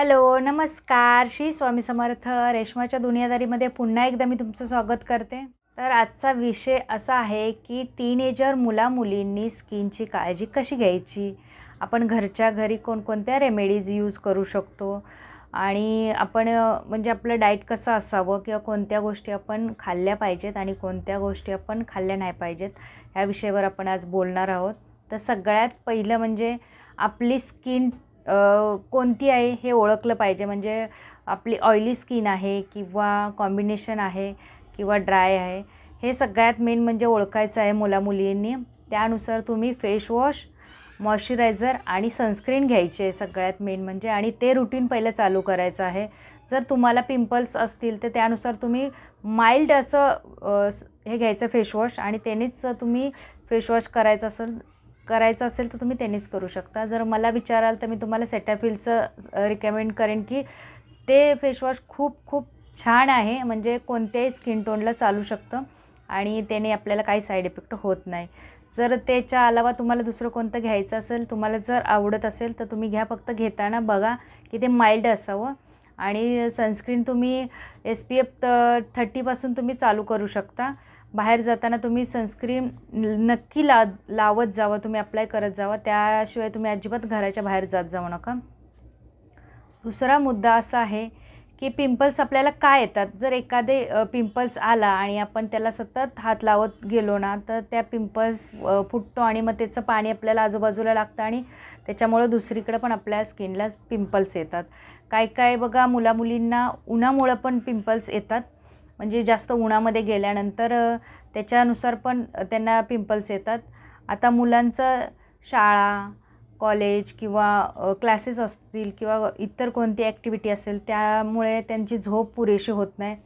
Hello नमस्कार. श्री स्वामी समर्थ रेशमाच्या दुनियादारीमध्ये पुन्हा एकदा मी तुमचं स्वागत करते. तर आजचा विषय असा आहे की टीनेजर मुलामुलींनी स्किनची काळजी कशी घ्यायची? आपण घरच्या घरी कोणकोणत्या रेमेडीज यूज करू शकतो? आणि आपण म्हणजे आपलं डाएट कसं असावं? किंवा कोणत्या गोष्टी आपण खाल्ल्या पाहिजेत आणि कोणत्या गोष्टी आपण खाल्ल्या नाही पाहिजेत? ह्या विषयावर आपण आज बोलणार आहोत. तर सगळ्यात पहिलं म्हणजे आपली स्किन कोणती आहे हे ओळखलं पाहिजे? म्हणजे आपली ऑइली स्किन आहे किंवा कॉम्बिनेशन आहे किंवा ड्राय आहे हे सगळ्यात मेन म्हणजे ओळखायचं आहे मुलामुलींनी त्यानुसार तुम्ही फेसवॉश मॉइश्चरायझर आणि सनस्क्रीन घ्यायचे सगळ्यात मेन म्हणजे. आणि ते रुटीन पहिलं चालू करायचं आहे. जर तुम्हाला पिंपल्स असतील तर त्यानुसार तुम्ही माइल्ड असं हे घ्यायचं फेसवॉश आणि त्यानेच तुम्ही फेसवॉश करायचं असेल करायचं असेल तर तुम्ही त्यांनीच करू शकता. जर मला विचाराल तर मी तुम्हाला सेटाफिलचं रिकमेंड करेन की ते फेसवॉश खूप खूप छान आहे. म्हणजे कोणत्याही स्किन टोनला चालू शकतं आणि त्याने आपल्याला काही साईड इफेक्ट होत नाही. जर त्याच्या अलावा तुम्हाला दुसरं कोणतं घ्यायचं असेल तुम्हाला जर आवडत असेल तर तुम्ही घ्या. फक्त घेताना बघा की ते माइल्ड असावं आणि सनस्क्रीन तुम्ही एस पी एफ थर्टीपासून तुम्ही चालू करू शकता. बाहेर जाताना तुम्ही सनस्क्रीन नक्की ला लावत जावं तुम्ही अप्लाय करत जावा. त्याशिवाय तुम्ही अजिबात घराच्या बाहेर जात जाऊ नका. दुसरा मुद्दा असा आहे की पिंपल्स आपल्याला काय येतात? जर एखादे पिंपल्स आला आणि आपण त्याला सतत हात लावत गेलो ना तर त्या पिंपल्स फुटतो आणि मग त्याचं पाणी आपल्याला आजूबाजूला लागतं आणि त्याच्यामुळं दुसरीकडे पण आपल्या स्किनला पिंपल्स येतात. काय काय बघा मुलामुलींना उन्हामुळं पण पिंपल्स येतात. म्हणजे जास्त उन्हामध्ये गेल्यानंतर त्याच्यानुसार पण त्यांना पिंपल्स येतात. आता मुलांचं शाळा कॉलेज किंवा क्लासेस असतील किंवा इतर कोणती ॲक्टिव्हिटी असेल त्यामुळे त्यांची झोप पुरेशी होत नाही.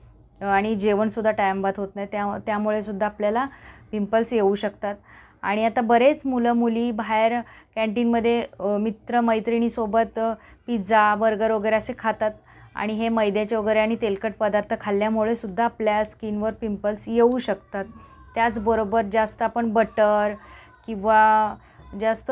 आणि जेवणसुद्धा टायमबात होत नाही. त्या त्यामुळे सुद्धा आपल्याला पिंपल्स येऊ शकतात. आणि आता बरेच मुलं मुली बाहेर कॅन्टीनमध्ये मित्रमैत्रिणीसोबत पिझ्झा बर्गर वगैरे असे खातात. आणि हे मैद्याचे वगैरे आणि तेलकट पदार्थ खाल्ल्यामुळे सुद्धा आपल्या स्किनवर पिंपल्स येऊ शकतात. त्याचबरोबर जास्त आपण बटर किंवा जास्त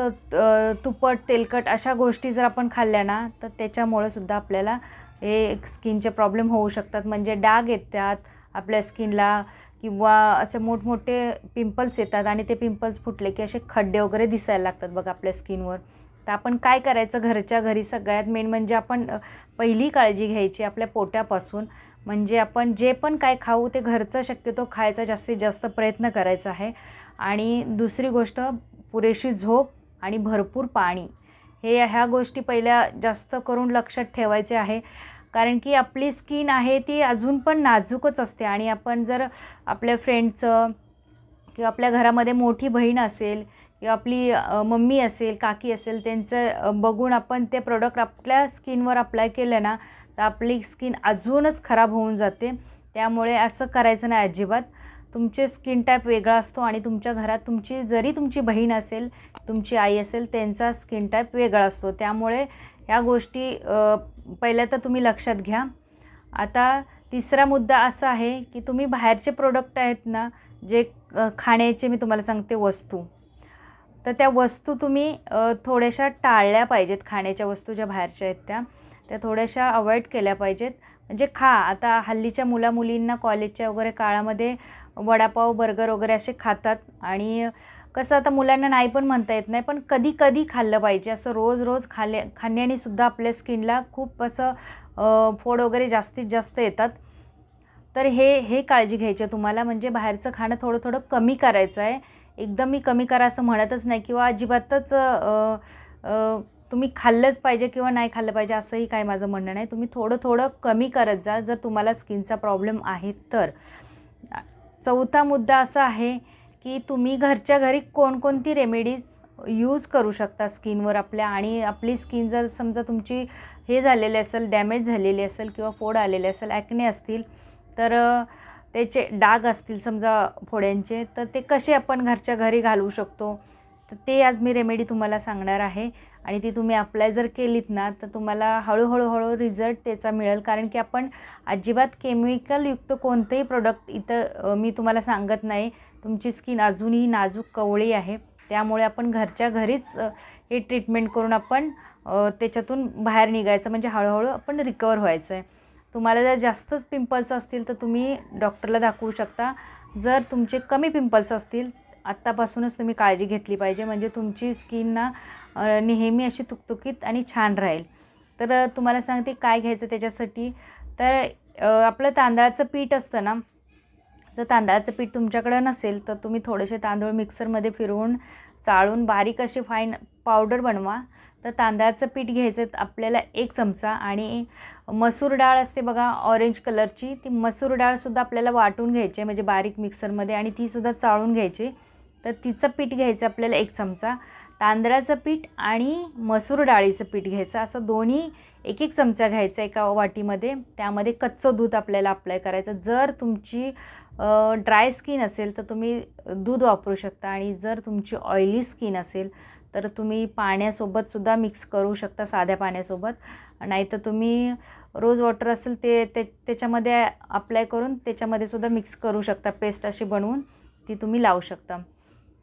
तुपट तेलकट अशा गोष्टी जर आपण खाल्ल्या ना तर त्याच्यामुळे सुद्धा आपल्याला हे स्किनचे प्रॉब्लेम होऊ शकतात. म्हणजे डाग येतात आपल्या स्किनला किंवा असे मोठमोठे पिंपल्स येतात आणि ते पिंपल्स फुटले की असे खड्डे वगैरे दिसायला लागतात बघा आपल्या स्किनवर. तर आपण काय करायचं घरच्या घरी सगळ्यात मेन म्हणजे आपण पहिली काळजी घ्यायची आपल्या पोट्यापासून. म्हणजे आपण जे पण काय खाऊ ते घरचं शक्यतो खायचा जास्तीत जास्त प्रयत्न करायचा आहे. आणि दुसरी गोष्ट पुरेशी झोप आणि भरपूर पाणी. हे ह्या गोष्टी पहिल्या जास्त करून लक्षात ठेवायचे आहे. कारण की आपली स्किन आहे ती अजून पण नाजूकच असते. आणि आपण जर आपल्या फ्रेंडचं किंवा आपल्या घरामध्ये मोठी बहीण असेल आपली मम्मी असेल काकी असेल त्यांचं बघून आपण ते प्रोडक्ट आपल्या स्किनवर अप्लाय केलं ना तर आपली स्किन अजूनच खराब होऊन जाते. त्यामुळे असं करायचं नाही अजिबात. तुमचे स्किन टाईप वेगळा असतो आणि तुमच्या घरात तुमची जरी तुमची बहीण असेल तुमची आई असेल त्यांचा स्किन टाईप वेगळा असतो. त्यामुळे ह्या गोष्टी पहिल्या तर तुम्ही लक्षात घ्या. आता तिसरा मुद्दा असा आहे की तुम्ही बाहेरचे प्रोडक्ट आहेत ना जे खाण्याचे मी तुम्हाला सांगते वस्तू. तर त्या वस्तू तुम्ही थोड्याशा टाळल्या पाहिजेत. खाण्याच्या वस्तू ज्या बाहेरच्या आहेत त्या त्या थोड्याशा अवॉइड केल्या पाहिजेत. म्हणजे खा. आता हल्लीच्या मुलामुलींना कॉलेजच्या वगैरे काळामध्ये वडापाव बर्गर वगैरे असे खातात. आणि कसं आता मुलांना नाही पण म्हणता येत नाही पण कधी कधी खाल्लं पाहिजे. असं रोज रोज खाल्ल्या खाण्याने सुद्धा आपल्या स्किनला खूप असं फोड वगैरे जास्तीत जास्त येतात. तर हे हे काळजी घ्यायची आहे तुम्हाला. म्हणजे बाहेरचं खाणं थोडं थोडं कमी करायचं आहे. एकदम मी कमी करा असं म्हणतच नाही किंवा अजिबातच तुम्ही खाल्लंच पाहिजे किंवा नाही खाल्लं पाहिजे असंही काय माझं म्हणणं नाही. तुम्ही थोडं थोडं कमी करत जा जर तुम्हाला स्किनचा प्रॉब्लेम आहे तर. चौथा मुद्दा असा आहे की तुम्ही घरच्या घरी कोणकोणती रेमेडीज यूज करू शकता स्किनवर आपल्या आणि आपली स्किन जर समजा तुमची हे झालेली असेल डॅमेज झालेली असेल किंवा फोड आलेले असेल ॲक्ने असतील तर त्याचे डाग असतील समजा फोड्यांचे तर ते कसे आपण घरच्या घरी घालवू शकतो? तर ते आज मी रेमेडी तुम्हाला सांगणार आहे. आणि ती तुम्ही अप्लाय जर केलीत ना तर तुम्हाला हळूहळू हळू रिझल्ट त्याचा मिळेल. कारण की आपण अजिबात केमिकलयुक्त कोणतंही प्रोडक्ट इथं मी तुम्हाला सांगत नाही. तुमची स्किन अजूनही नाजूक कवळी आहे. त्यामुळे आपण घरच्या घरीच हे ट्रीटमेंट करून आपण त्याच्यातून बाहेर निघायचं. म्हणजे हळूहळू आपण रिकवर व्हायचं आहे तुम्हाला जर जास्तच पिंपल्स असतील तर तुम्ही डॉक्टरला दाखवू शकता. जर तुमचे कमी पिंपल्स असतील आत्तापासूनच तुम्ही काळजी घेतली पाहिजे. म्हणजे तुमची स्किन ना नेहमी अशी तुकतुकीत आणि छान राहील. तर तुम्हाला सांगते काय घ्यायचं त्याच्यासाठी. तर आपलं तांदळाचं पीठ असतं ना जर तांदळाचं पीठ तुमच्याकडं नसेल तर तुम्ही थोडेसे तांदूळ मिक्सरमध्ये फिरवून चाळून बारीक अशी फाईन पावडर बनवा. तर तांदळाचं पीठ घ्यायचं आपल्याला एक चमचा आणि मसूर डाळ असते बघा ऑरेंज कलरची ती मसूर डाळसुद्धा आपल्याला वाटून घ्यायची आहे म्हणजे बारीक मिक्सरमध्ये आणि तीसुद्धा चाळून घ्यायची. तर तिचं पीठ घ्यायचं आपल्याला एक चमचा. तांदळाचं पीठ आणि मसूर डाळीचं पीठ घ्यायचं. असं दोन्ही एक एक चमचा घ्यायचा एका वाटीमध्ये. त्यामध्ये कच्चं दूध आपल्याला अप्लाय करायचं. जर तुमची ड्राय स्किन असेल तर तुम्ही दूध वापरू शकता. आणि जर तुमची ऑइली स्किन असेल तर तुम्ही पाण्यासोबतसुद्धा मिक्स करू शकता साध्या पाण्यासोबत. नाहीतर तुम्ही रोज वॉटर असेल ते ते त्याच्यामध्ये अप्लाय करून त्याच्यामध्ये सुद्धा मिक्स करू शकता पेस्ट अशी बनवून ती तुम्ही लावू शकता.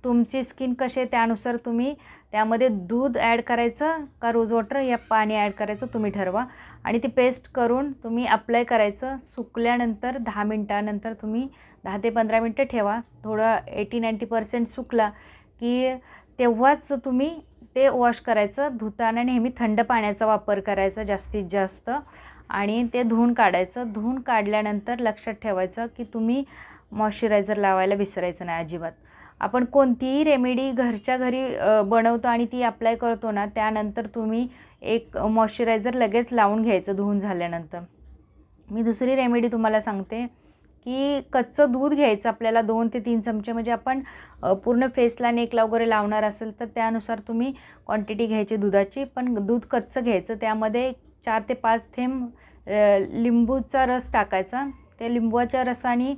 तुमची स्किन कशी आहे त्यानुसार तुम्ही त्यामध्ये दूध ॲड करायचं का रोज वॉटर या पाणी ॲड करायचं तुम्ही ठरवा. आणि ती पेस्ट करून तुम्ही अप्लाय करायचं सुकल्यानंतर दहा मिनटानंतर तुम्ही दहा ते पंधरा मिनटं ठेवा. थोडं एटी नाईंटी पर्सेंट सुकला की तेव्हाच तुम्ही ते वॉश करायचं. धुताना नेहमी थंड पाण्याचा वापर करायचा जास्तीत जास्त. आणि ते धुवून काढायचं. धुवून काढल्यानंतर लक्षात ठेवायचं की तुम्ही मॉइश्चरायझर लावायला विसरायचं नाही अजिबात. आपण कोणतीही रेमेडी घरच्या घरी बनवतो आणि ती अप्लाय करतो ना त्यानंतर तुम्ही एक मॉइश्चरायझर लगेच लावून घ्यायचं धुवून झाल्यानंतर. मी दुसरी रेमेडी तुम्हाला सांगते. की कच्चं दूध घ्यायचं आपल्याला दोन ते तीन चमचे. म्हणजे आपण पूर्ण फेसला नेकला वगैरे लावणार असेल तर त्यानुसार तुम्ही क्वांटिटी घ्यायची दुधाची. पण दूध कच्चं घ्यायचं. त्यामध्ये चार ते पाच थेंब लिंबूचा रस टाकायचा. त्या लिंबूच्या रसाने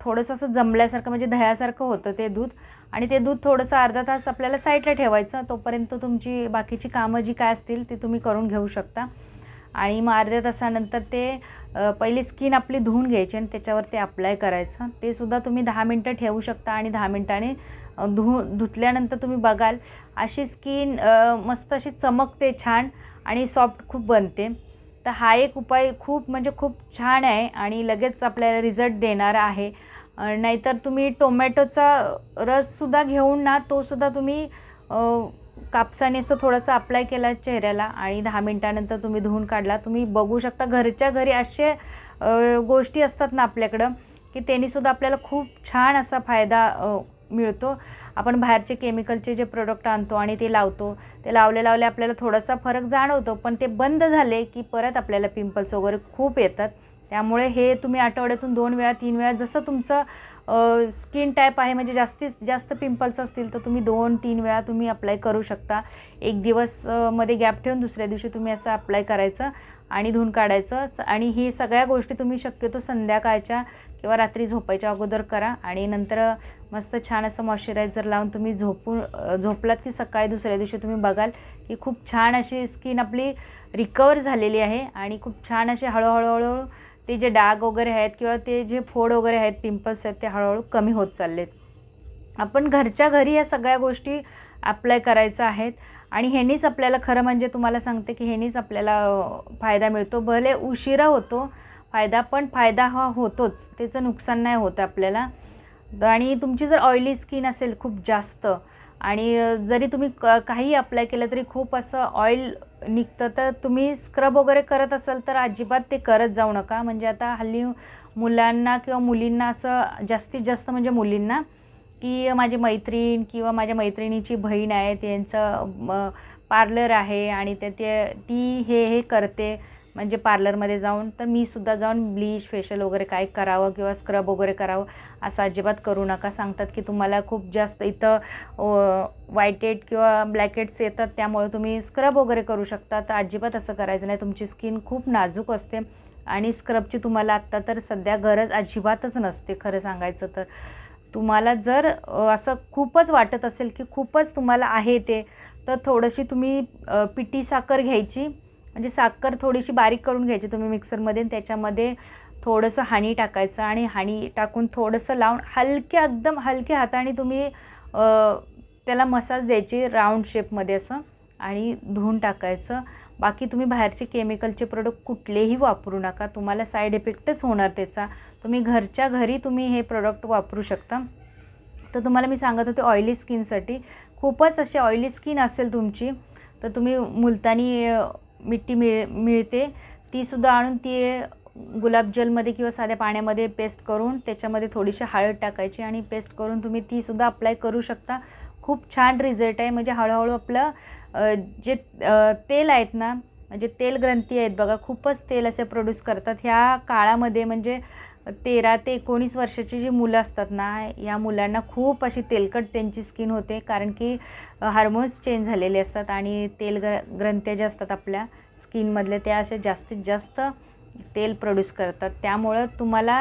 थोडंसं असं जमल्यासारखं म्हणजे दह्यासारखं होतं ते दूध. आणि ते दूध थोडंसं अर्धा तास आपल्याला साईडला ठेवायचं. तोपर्यंत तुमची बाकीची कामं जी काय असतील ती तुम्ही करून घेऊ शकता. आणि मग अर्ध्या तासानंतर ते पहिली स्किन आपली धुवून घ्यायची आणि त्याच्यावर ते अप्लाय करायचं. ते सुद्धा तुम्ही दहा मिनटं ठेवू शकता आणि दहा मिनटाने धु धुतल्यानंतर तुम्ही बघाल अशी स्किन मस्त अशी चमकते छान आणि सॉफ्ट खूप बनते. तर हा एक उपाय खूप म्हणजे खूप छान आहे आणि लगेच आपल्याला रिझल्ट देणारा आहे. नाहीतर तुम्ही टोमॅटोचा रससुद्धा घेऊन ना तोसुद्धा तुम्ही कापसाने असं थोडंसं अप्लाय केला चेहऱ्याला आणि दहा मिनटानंतर तुम्ही धुवून काढला. तुम्ही बघू शकता घरच्या घरी असे गोष्टी असतात ना आपल्याकडं की त्यांनीसुद्धा आपल्याला खूप छान असा फायदा मिळतो. आपण बाहेरचे केमिकलचे जे प्रोडक्ट आणतो आणि ते लावतो ते लावले लावले आपल्याला थोडासा फरक जाणवतो पण ते बंद झाले की परत आपल्याला पिंपल्स वगैरे खूप येतात. त्यामुळे हे तुम्ही आठवड्यातून दोन वेळा तीन वेळा जसं तुमचं स्किन टाईप आहे म्हणजे जास्तीत जास्त पिंपल्स असतील तर तुम्ही दोन तीन वेळा तुम्ही अप्लाय करू शकता. एक दिवसमध्ये गॅप ठेवून दुसऱ्या दिवशी तुम्ही असं अप्लाय करायचं आणि धुवून काढायचं. आणि ही सगळ्या गोष्टी तुम्ही शक्यतो संध्याकाळच्या किंवा रात्री झोपायच्या अगोदर करा. आणि नंतर मस्त छान असं मॉइश्चरायझर लावून तुम्ही झोपून झोपलात की सकाळी दुसऱ्या दिवशी तुम्ही बघाल की खूप छान अशी स्किन आपली रिकवर झालेली आहे. आणि खूप छान असे हळूहळू हळूहळू ते जे डाग वगैरे आहेत किंवा ते जे फोड वगैरे आहेत पिंपल्स आहेत ते हळूहळू कमी होत चाललेत. आपण घरच्या घरी या सगळ्या गोष्टी अप्लाय करायच्या आहेत आणि ह्यानीच आपल्याला खरं म्हणजे तुम्हाला सांगते की ह्यानीच आपल्याला फायदा मिळतो. भले उशिरा होतो फायदा पण फायदा हा होतोच. त्याचं नुकसान नाही होतं आपल्याला. आणि तुमची जर ऑइली स्किन असेल खूप जास्त आणि जरी तुम्ही क काही अप्लाय केलं तरी खूप असं ऑइल निघतं. तर तुम्ही स्क्रब वगैरे करत असाल तर अजिबात ते करत जाऊ नका. म्हणजे आता हल्ली मुलांना किंवा मुलींना असं जास्तीत जास्त म्हणजे मुलींना की माझी मैत्रीण किंवा माझ्या मैत्रिणीची बहीण आहे त्यांचं पार्लर आहे आणि ते ते ती हे हे करते. म्हणजे पार्लरमध्ये जाऊन तर मी सुद्धा जाऊन ब्लीच फेशियल वगैरे काय करावं किंवा स्क्रब वगैरे करावं असं अजिबात करू नका. सांगतात की तुम्हाला खूप जास्त इथं व्हाईट किंवा ब्लॅकेट्स येतात त्यामुळे तुम्ही स्क्रब वगैरे करू शकता. तर अजिबात असं करायचं नाही. तुमची स्किन खूप नाजूक असते आणि स्क्रबची तुम्हाला आत्ता तर सध्या गरज अजिबातच नसते खरं सांगायचं तर. तुम्हाला जर असं खूपच वाटत असेल की खूपच तुम्हाला आहे ते तर थोडीशी तुम्ही अ, पिठी साखर घ्यायची. म्हणजे साखर थोडीशी बारीक करून घ्यायची तुम्ही मिक्सरमध्ये त्याच्यामध्ये थोडंसं हानी टाकायचं आणि हानी टाकून थोडंसं लावून हलक्या एकदम हलक्या हाताने तुम्ही त्याला मसाज द्यायची राऊंड शेपमध्ये असं आणि धुवून टाकायचं. बाकी तुम्ही बाहेरचे केमिकलचे प्रोडक्ट कुठलेही वापरू नका. तुम्हाला साईड इफेक्टच होणार त्याचा. तुम्ही घरच्या घरी तुम्ही हे प्रोडक्ट वापरू शकता. तर तुम्हाला मी सांगत होते ऑइली स्किनसाठी खूपच अशी ऑइली स्किन असेल तुमची तर तुम्ही मुलतानी मिट्टी मिळ मिळते. तीसुद्धा आणून ती गुलाबजलमध्ये किंवा साध्या पाण्यामध्ये पेस्ट करून त्याच्यामध्ये थोडीशी हळद टाकायची आणि पेस्ट करून तुम्ही तीसुद्धा अप्लाय करू शकता. खूप छान रिझल्ट आहे. म्हणजे हळूहळू आपलं जे तेल आहेत ना म्हणजे तेल ग्रंथी आहेत बघा खूपच तेल असे प्रोड्यूस करतात. ह्या काळामध्ये म्हणजे तेरा ते एकोणीस वर्षाची जी मुलं असतात ना या मुलांना खूप अशी तेलकट त्यांची स्किन होते. कारण की हार्मोन्स चेंज झालेले असतात आणि तेल ग्र ग्रंथ्या ज्या असतात आपल्या स्किनमधले त्या अशा जास्तीत जास्त तेल प्रोड्यूस करतात. त्यामुळं तुम्हाला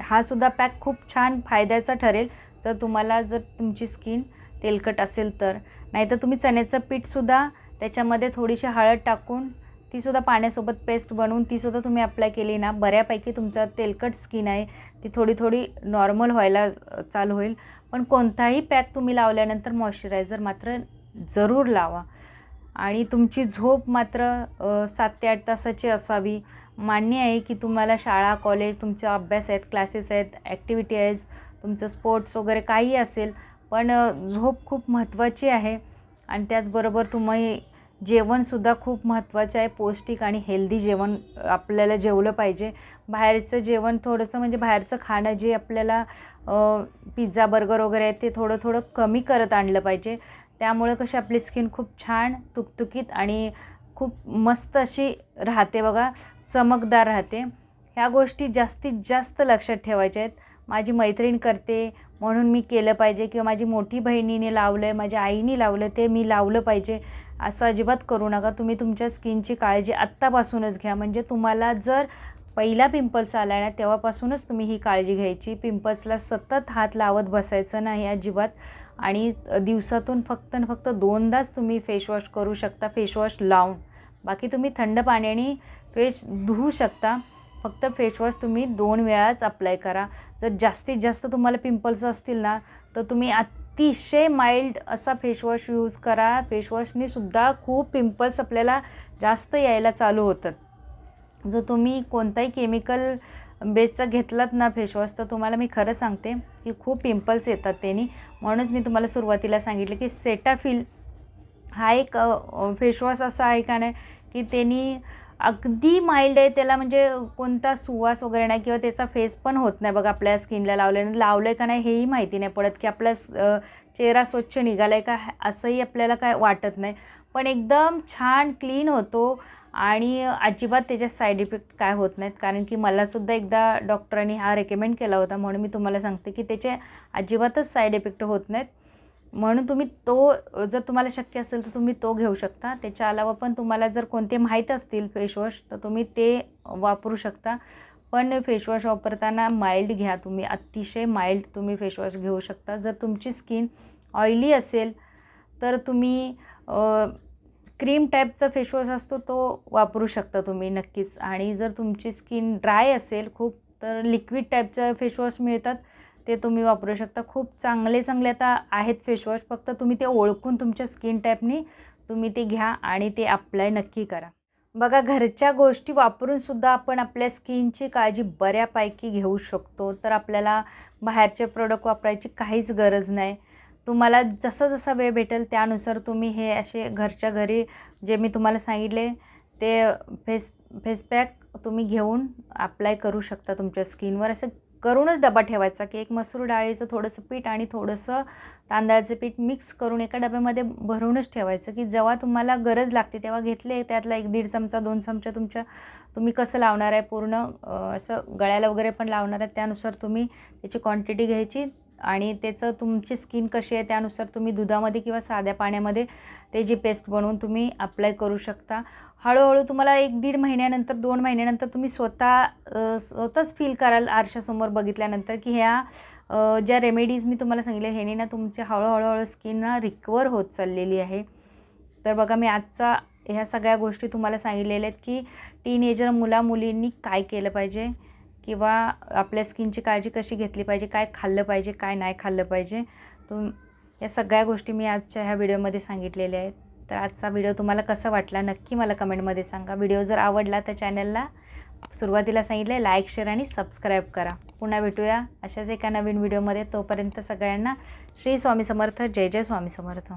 हा सुद्धा पॅक खूप छान फायद्याचा ठरेल. जर तुम्हाला जर तुमची स्किन तेलकट असेल तर. नाहीतर तुम्ही चण्याचं पीठसुद्धा त्याच्यामध्ये थोडीशी हळद टाकून तीसुद्धा पाण्यासोबत पेस्ट बनवून तीसुद्धा तुम्ही अप्लाय केली ना बऱ्यापैकी तुमचा तेलकट स्किन आहे ती थोडी थोडी नॉर्मल व्हायला चालू होईल. पण कोणताही पॅक तुम्ही लावल्यानंतर मॉइश्चरायझर मात्र जरूर लावा. आणि तुमची झोप मात्र सात ते आठ तासाची असावी. मान्य आहे की तुम्हाला शाळा कॉलेज तुमचा अभ्यास आहेत क्लासेस आहेत ॲक्टिव्हिटी आहेत तुमचं स्पोर्ट्स वगैरे काही असेल पण झोप खूप महत्त्वाची आहे. आणि त्याचबरोबर तुम्ही जेवणसुद्धा खूप महत्त्वाचं आहे पौष्टिक आणि हेल्दी जेवण आपल्याला जेवलं पाहिजे. बाहेरचं जेवण थोडंसं म्हणजे बाहेरचं खाणं जे आपल्याला पिझ्झा बर्गर वगैरे आहे ते थोडं थोडं कमी करत आणलं पाहिजे. त्यामुळे कशी आपली स्किन खूप छान तुकतुकीत आणि खूप मस्त अशी राहते बघा चमकदार राहते. ह्या गोष्टी जास्तीत जास्त लक्षात ठेवायच्या आहेत. माझी मैत्रीण करते म्हणून मी केलं पाहिजे किंवा माझी मोठी बहिणीने लावलं आहे माझ्या आईने लावलं ते मी लावलं पाहिजे. असं अजिबात करू नका. तुम्ही तुमच्या स्किनची काळजी आत्तापासूनच घ्या. म्हणजे तुम्हाला जर पहिला पिंपल्स आला ना तेव्हापासूनच तुम्ही ही काळजी घ्यायची. पिंपल्सला सतत हात लावत बसायचं नाही अजिबात. आणि दिवसातून फक्त आणि फक्त दोनदाच तुम्ही फेसवॉश करू शकता फेसवॉश लावून. बाकी तुम्ही थंड पाण्याने फेस धुवू शकता. फक्त फेसवॉश तुम्ही दोन वेळाच अप्लाय करा. जर जास्तीत जास्त तुम्हाला पिंपल्स असतील ना तर तुम्ही अतिशय माइल्ड असा फेसवॉश यूज करा. फेसवॉशने सुद्धा खूप पिंपल्स आपल्याला जास्त यायला चालू होतात. जर तुम्ही कोणताही केमिकल बेसचा घेतलात ना फेसवॉश तर तुम्हाला मी खरं सांगते की खूप पिंपल्स येतात त्यांनी. म्हणूनच मी तुम्हाला सुरुवातीला सांगितलं की सेटाफिल हा एक फेसवॉश असा आहे का नाही की त्यांनी अगदी माइल्ड आहे त्याला म्हणजे कोणता सुवास वगैरे नाही किंवा त्याचा फेस पण होत नाही बघा आपल्या स्किनला लावल्याने. लावलं आहे का नाही हेही माहिती नाही पडत की आपला चेहरा स्वच्छ निघाला आहे का असंही आपल्याला काय वाटत नाही. पण एकदम छान क्लीन होतो आणि अजिबात त्याच्या साईड इफेक्ट काय होत नाहीत. कारण की मलासुद्धा एकदा डॉक्टरांनी हा रेकमेंड केला होता. म्हणून मी तुम्हाला सांगते की त्याचे अजिबातच साईड इफेक्ट होत नाहीत. म्हणून तुम्ही तो जर तुम्हाला शक्य असेल तर तुम्ही तो घेऊ शकता. त्याच्या अलावा पण तुम्हाला जर कोणते माहीत असतील फेसवॉश तर तुम्ही ते वापरू शकता. पण फेसवॉश वापरताना माइल्ड घ्या तुम्ही. अतिशय माइल्ड तुम्ही फेसवॉश घेऊ शकता. जर तुमची स्किन ऑइली असेल तर तुम्ही क्रीम टाईपचा फेसवॉश असतो तो वापरू शकता तुम्ही नक्कीच. आणि जर तुमची स्किन ड्राय असेल खूप तर लिक्विड टाईपचं फेसवॉश मिळतात. ते तुम्ही वापरू शकता. खूप चांगले चांगले आता आहेत फेसवॉश फक्त तुम्ही ते ओळखून तुमच्या स्किन टाईपनी तुम्ही ते घ्या आणि ते अप्लाय नक्की करा. बघा घरच्या गोष्टी वापरूनसुद्धा आपण आपल्या स्किनची काळजी बऱ्यापैकी घेऊ शकतो. तर आपल्याला बाहेरचे प्रोडक्ट वापरायची काहीच गरज नाही. तुम्हाला जसं जसा वेळ भेटेल त्यानुसार तुम्ही हे असे घरच्या घरी जे मी तुम्हाला सांगितले ते फेस फेसपॅक तुम्ही घेऊन अप्लाय करू शकता तुमच्या स्किनवर असं करूनच डबा ठेवायचा की एक मसूर डाळीचं थोडंसं पीठ आणि थोडंसं तांदळाचं पीठ मिक्स करून एका डब्यामध्ये भरूनच ठेवायचं की जेव्हा तुम्हाला गरज लागते तेव्हा घेतले त्यातला एक दीड चमचा दोन चमचा तुमच्या तुम्ही कसं लावणार आहे पूर्ण असं गळ्याला वगैरे पण लावणार आहे त्यानुसार तुम्ही त्याची क्वांटिटी घ्यायची. आणि त्याचं तुमची स्किन कशी आहे त्यानुसार तुम्ही दुधामध्ये किंवा साध्या पाण्यामध्ये त्याची पेस्ट बनवून तुम्ही अप्लाय करू शकता. हळूहळू तुम्हाला एक दीड महिन्यानंतर दोन महिन्यानंतर तुम्ही स्वतः स्वतःच फील कराल आरशासमोर बघितल्यानंतर की ह्या ज्या रेमेडीज मी तुम्हाला सांगितल्या ह्याने ना तुमची हळूहळू हळू स्किन ना रिकवर होत चाललेली आहे. तर बघा मी आजचा ह्या सगळ्या गोष्टी तुम्हाला सांगितलेल्या आहेत की टीनेजर मुला मुलींनी काय केलं पाहिजे. किंवा आपल्या स्किनची काळजी कशी घेतली पाहिजे काय खाल्लं पाहिजे काय नाही खाल्लं पाहिजे. तुम या सगळ्या गोष्टी मी आजच्या ह्या व्हिडिओमध्ये सांगितलेल्या आहेत. तर आजचा व्हिडिओ तुम्हाला कसा वाटला नक्की मला कमेंटमध्ये सांगा. व्हिडिओ जर आवडला तर चॅनलला सुरुवातीला सांगितले लाईक शेअर आणि सबस्क्राईब करा. पुन्हा भेटूया अशाच एका नवीन व्हिडिओमध्ये. तोपर्यंत सगळ्यांना श्री स्वामी समर्थ. जय जय स्वामी समर्थ.